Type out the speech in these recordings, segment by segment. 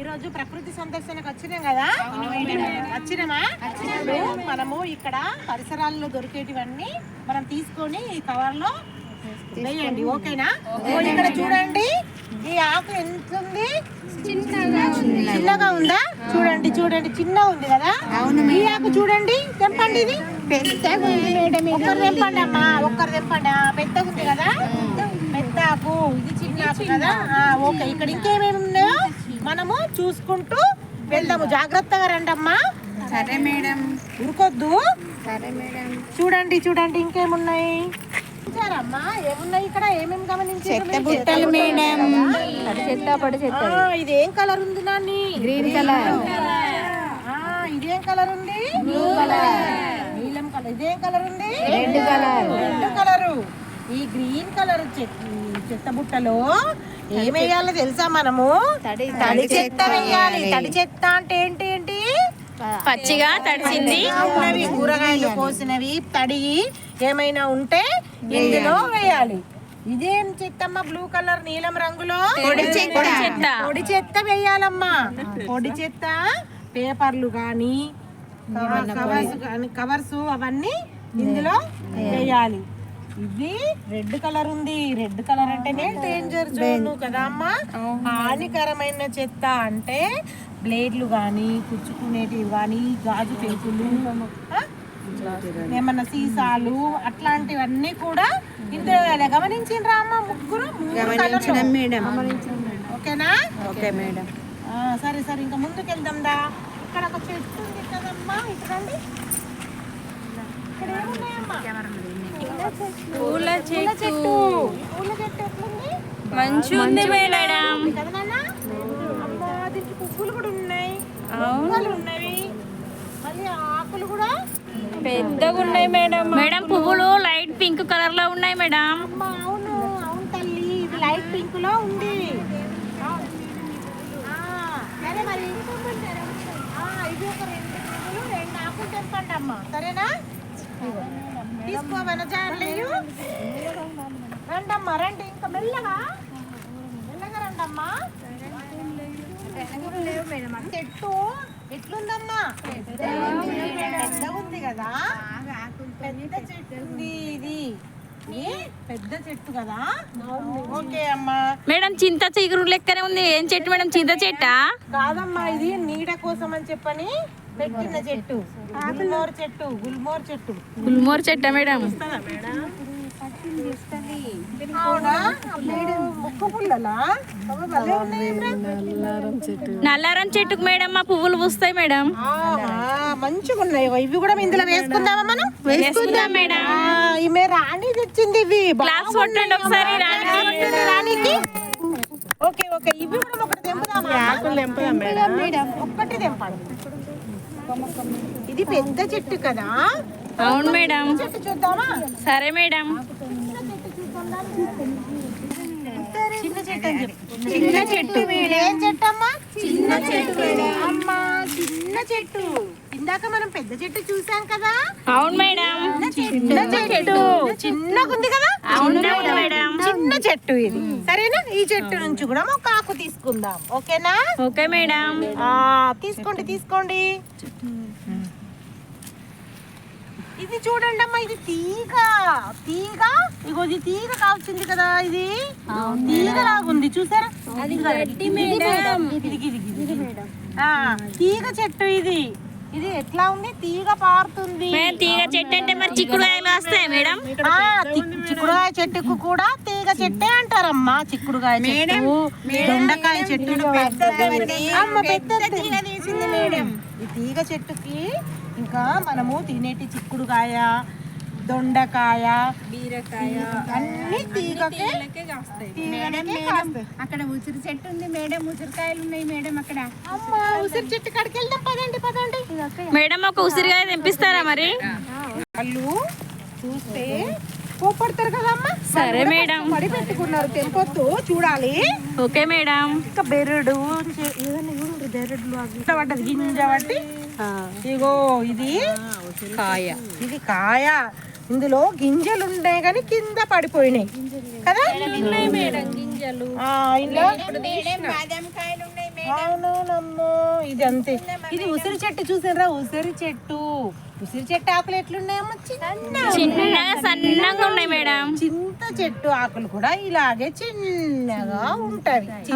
ఈరోజు ప్రకృతి సందర్శనకు వచ్చినాం కదా? వచ్చినామా? మనము ఇక్కడ పరిసరాల్లో దొరికేటివన్నీ మనం తీసుకొని ఈ కవర్లో వేయండి ఓకేనా? ఓ, ఇక్కడ చూడండి. ఈ ఆకు ఎంత ఉంది. చిన్నగా ఉందా? చూడండి చూడండి. చిన్న ఉంది కదా? ఈ ఆకు చూడండి. తెంపండి ఇది. ఒక్కరు తెంపండి అమ్మా. ఒక్కరు తెంపండి. పెద్దగా ఉంది కదా? పెద్ద ఆకు. ఇది చిన్న ఆకు కదా? ఓకే. ఇక్కడ ఇంకేమేమి ఉన్నాయో? మనము చూసుకుంటూ వెళ్దాము. జాగ్రత్తగా రండి అమ్మా సరే మేడం. ఉరుకొద్దు సరే మేడం. చూడండి చూడండి ఇంకేమున్నాయి? చూసారమ్మా ఏమున్నాయి ఇక్కడ? ఏమేమి గమనించారు? మేడం. చెత్త పొడి చెత్త. ఇది ఏం కలర్ ఉంది నాని? గ్రీన్ కలర్ ఆ, ఇదేం కలర్ ఉంది? బ్లూ కలర్ నీలం కలర్. ఇదేం కలర్ ఉంది? రెడ్ కలర్ రెడ్ కలర్ ఈ గ్రీన్ కలర్ చెత్త బుట్టలో ఏం వేయాలో తెలుసా మనము? తడి తడి చెత్త వేయాలి. తడి చెత్త అంటే ఏంటి ఏంటి? పచ్చిగా తడిసింది. ఉన్నవి కూరగాయలు కోసినవి తడి ఏమైనా ఉంటే ఇందులో వేయాలి. ఇదేం చెత్తమ్మా బ్లూ కలర్ నీలం రంగులో? పొడి చెత్త. పొడి చెత్త. పొడి చెత్త. వేయాలమ్మా. పొడి చెత్త. పేపర్లు కానీ కవర్స్ కానీ కవర్స్ అవన్నీ ఇందులో వేయాలి. ఇది రెడ్ కలర్ ఉంది. రెడ్ కలర్ అంటేనే డేంజర్ జోన్ కదా అమ్మా? హానికరమైన చెత్త అంటే బ్లేడ్లు కానీ కుచ్చుకునేటివి కానీ గాజు ఆ? ఏమన్నా సీసాలు అట్లాంటివన్నీ కూడా ఇందులో వేయాలి. గమనించిండ్రా అమ్మ? ముగ్గురు. మేడం ఓకేనా? Okay madam. ఆ, సరే సరే ఇంకా ముందుకు వెళ్దాం దా ఇక్కడ ఒక చెట్టు ఉంది కదమ్మా. ఇటు రండి. ఇక్కడ ఏమున్నాయమ్మా? పూల చెట్టు. పూల చెట్టు ఎట్లుంది? మంచి ఉంది మేడం. పువ్వులు కూడా ఉన్నాయి. పువ్వులు ఉన్నవి. మళ్ళీ ఆకులు కూడా పెద్దగా ఉన్నాయి మేడం. మేడం పువ్వులు లైట్ పింక్ కలర్లో ఉన్నాయి మేడం. అమ్మా అవును అవును తల్లి. ఇది లైట్ పింక్లో ఉంది. ఆ, సరే మరి. ఆ, ఇది ఒక రెండు పువ్వులు రెండు ఆకులు తెంపండి అమ్మా సరేనా? రండమ్మా రండి ఇంకా మెల్లగా. మెల్లగా రండమ్మా. చెట్టు ఎట్లుందమ్మా? పెద్దగా ఉంది కదా. పెద్ద చెట్టు ఇది. పెద్ద చెట్టు కదా? ఓకే అమ్మా. మేడం చింత చిగురు లెక్కనే ఉంది. ఏం చెట్టు మేడం? చింత చెట్టా? కాదమ్మా ఇది నీడ కోసం అని చెప్పని. పెట్టిన చెట్టు. గుల్మోర్ చెట్టు గుల్మోర్ చెట్టు. గుల్మోర్ చెట్టా మేడం. నల్లారం చెట్టుకు మేడం మా పువ్వులు పూస్తాయి మేడం. మంచిగా ఉన్నాయి. ఇవి కూడా ఇందులో వేసుకుందామా మనం? వేసుకుందాం మేడం. ఆ, ఈమె రాణి తెచ్చింది ఇవి. క్లాస్ కొట్టండి ఒకసారి రాణికి. Okay okay. ఇవి కూడా ఒకటి తెంపుదాం మేడం. ఒక్కటి తెంపాలి. ఇది పెద్ద చెట్టు కదా. అవును మేడం. చెట్టు చూద్దామా? సరే మేడం. చిన్న చెట్టు చిన్న చెట్టు చిన్న చెట్టు అమ్మా చిన్న చెట్టు. ఇందాక మనం పెద్ద చెట్టు చూసాం కదా? అవును మేడం. చిన్న చెట్టు. చిన్నగా ఉంది కదా? అవును మేడం. చిన్న చెట్టు ఇది. సరేనా? ఈ చెట్టు నుంచి కూడా ఒక ఆకు తీసుకుందాం. ఓకేనా? Okay madam. ఆ తీసుకోండి తీసుకోండి. ఇది చూడండి అమ్మా ఇది తీగ. తీగ? ఇగో ఇది తీగ కాల్చింది కదా ఇది? తీగ లాగుంది. చూసారా? అది ఇది ఇది ఇది తీగ చెట్టు ఇది. ఇది ఎట్లా ఉంది? తీగ పారుతుంది. తీగ చెట్టు అంటే మరి చిక్కుడుకాయలు వస్తాయి మేడం. చిక్కుడుకాయ చెట్టుకు కూడా తీగ చెట్టే అంటారమ్మా. చిక్కుడుకాయ చెట్టు దొండకాయ చెట్టు అమ్మ పెద్ద తీగ తీసింది మేడం. ఈ తీగ చెట్టుకి ఇంకా మనము తినేటి చిక్కుడుకాయ దొండకాయ బీరకాయ అన్ని తీగకే తీగలకే కాస్తాయి. అక్కడ ఉసిరి చెట్టు ఉంది మేడం ఉసిరికాయలు ఉన్నాయి మేడం అక్కడ. అమ్మా ఉసిరి చెట్టు కాడికి వెళ్దాం పదండి పదండి. మేడం ఒక ఉసిరికాయ తెంపిస్తారా మరి? వాళ్ళు చూస్తే కోపడతారు కదమ్మా సరే మేడం. పడి పెట్టుకున్నారు తెంపొద్దు చూడాలి. Okay madam. ఇంకా బెరడు బెరడులు ఇట్లా పడ్డది గింజ పట్టి. ఇగో ఇది కాయ. ఇది కాయ. ఇందులో గింజలు ఉన్నాయి కానీ కింద పడిపోయినాయి. కదా? అవునవునమ్మో ఇది అంతే ఇది ఉసిరి చెట్టు చూసారా ఉసిరి చెట్టు. ఉసిరి చెట్టు ఆకులు ఎట్లున్నాయమ్మో చిన్న చిన్నగా సన్నగా ఉన్నాయి మేడం. చింత చెట్టు ఆకులు కూడా ఇలాగే చిన్నగా చింత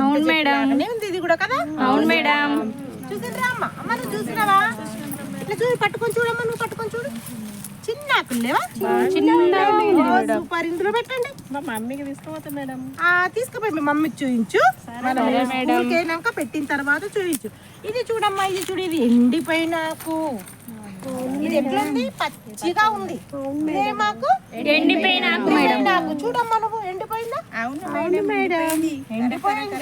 అవును మేడం. ఉంది ఇది కూడా కదా? అవును మేడం. చూసిండ్రా అమ్మ? అమ్మ నువ్వు చూసినావా? ఇట్లా చూడు పట్టుకొని చూడమ్మా నువ్వు పట్టుకొని చూడు. చిన్న ఆకులు లేవా చిన్న సూపర్. ఇందులో పెట్టండి. మా మమ్మీకి తీసుకుపోతా మేడం. ఆ తీసుకుపోయి మీ మమ్మీకి చూయించు. స్కూల్కి పెట్టిన తర్వాత చూయించు. ఇది చూడమ్మా ఇది చూడు ఇది ఎండిపోయిన ఆకు ఇది ఎట్లుంది పచ్చిగా ఉంది. మాకు? ఎండిపోయిన ఆకు చూడమ్మా నువ్వు. అవును మేడం. ఎండిపోయింది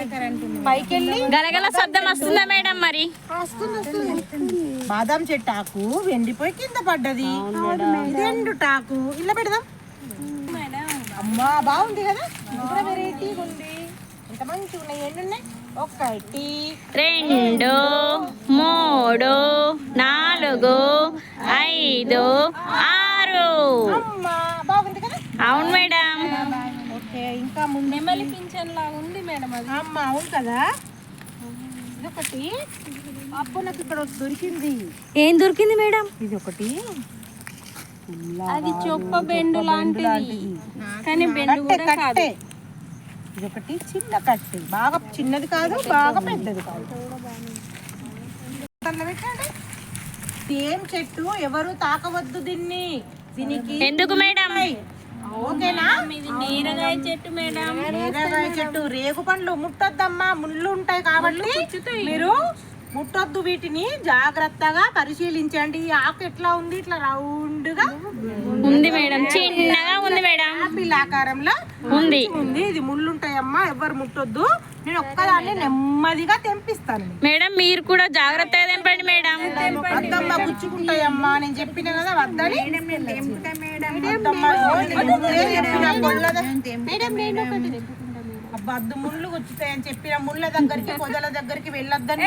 పైకి వెళ్ళి గలగల శబ్దం వస్తుందా మేడం మరి? వస్తుంది వస్తుంది బాదాం చెట్టు ఆకు ఎండిపోయి కింద పడ్డది. ఇది ఎండుటాకు ఇలా పెడదాం. అమ్మా బాగుంది కదా? వెరైటీ ఉంది. ఎంత మంచిగా ఉన్నాయి? ఎన్ని ఉన్నాయి ఒకటి రెండు మూడు నాలుగు ఐదు ఆరు. అమ్మా బాగుంది కదా? అవును మేడం. ఇంకా ముందు నెమలి పింఛన్ లాగా ఉంది మేడం అది. అమ్మ అవును కదా? ఇదొకటి. అబ్బో నాకు ఇక్కడ దొరికింది. ఏం దొరికింది మేడం? ఇది ఒకటి అది చొప్ప బెండు లాంటిది. కానీ బెండు కట్టె కట్టె. ఇది ఒకటి చిన్న కట్టె. బాగా చిన్నది కాదు బాగా పెద్దది కాదు. పెట్టండి. చెట్టు ఎవరు తాకవద్దు దీన్ని. దీనికి ఎందుకు మేడం? ఓకేనా? నీరగాయ చెట్టు మేడం. నేరగాయ చెట్టు రేగు పండ్లు ముట్టొద్దమ్మా. ముళ్ళు ఉంటాయి కాబట్టి మీరు ముట్టొద్దు వీటిని. జాగ్రత్తగా పరిశీలించండి. ఈ ఆకు ఎట్లా ఉంది? ఇట్లా రౌండ్గా ఉంది మేడం. చిన్నగా ఉంది మేడం. ఆపిల్ ఆకారంలో ఉంది. ఉంది. ఇది ముళ్ళు ఉంటాయమ్మా ఎవ్వరు ముట్టొద్దు. నేను ఒక్కదాన్ని నెమ్మదిగా తెంపిస్తాను. మేడం మీరు కూడా జాగ్రత్తగా తెంపండి మేడం. వద్దమ్మా గుచ్చుకుంటాయమ్మా. నేను చెప్పిన కదా వద్దని. నేను పొల్లద- అబ్బా, అద్దు ముళ్ళు గుచ్చుతాయని చెప్పిన ముళ్ళ దగ్గరికి పొదల దగ్గరికి వెళ్ళొద్దని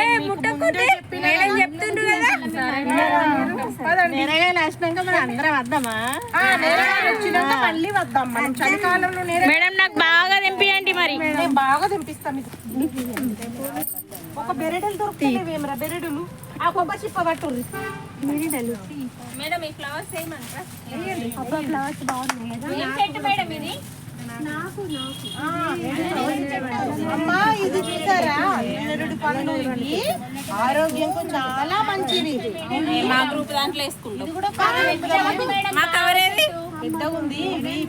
మళ్ళీ వద్దాం మనం. చలికాలంలో మేడం నాకు బాగా తెంపియండి మరి. నేను బాగా తెంపిస్తాం ఇది ఒక బెరడులు దొరుకుతాయి ఏమరా బెరడులు? ఆ కొబ్బరి చిప్ప పట్టు బెరడలు. మేడం ఈ ఫ్లవర్స్ ఏమంటారా? అమ్మా ఇది చూసారా? నేరేడు పండ్లు ఇవి. ఆరోగ్యంకు చాలా మంచివి మా గ్రూప్ దాంట్లో వేసుకుంటాం. ఇది కూడా కారం మా కవర్ ఏది పెద్దగా ఉంది. ఇవి ఇవి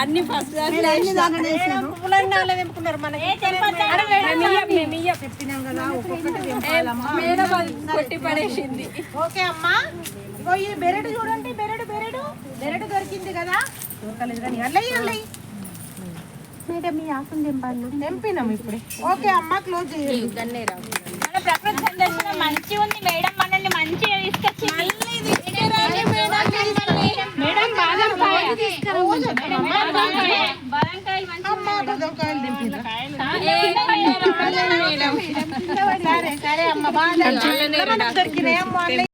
అన్ని ఫస్ట్ కొట్టి పడేసింది. ఓకే అమ్మా. బెరడు చూడండి బెరడు బెరడు. బెరడు దొరికింది కదా. దొరకలేదు కానీ అల్లయ్యి అల్లయ్యి. తెంపినాం ఇప్పుడు. ఓకే అమ్మ క్లోజ్ చేయండి. మన ప్రకృతి సందర్శన మంచి ఉంది మేడం మేడం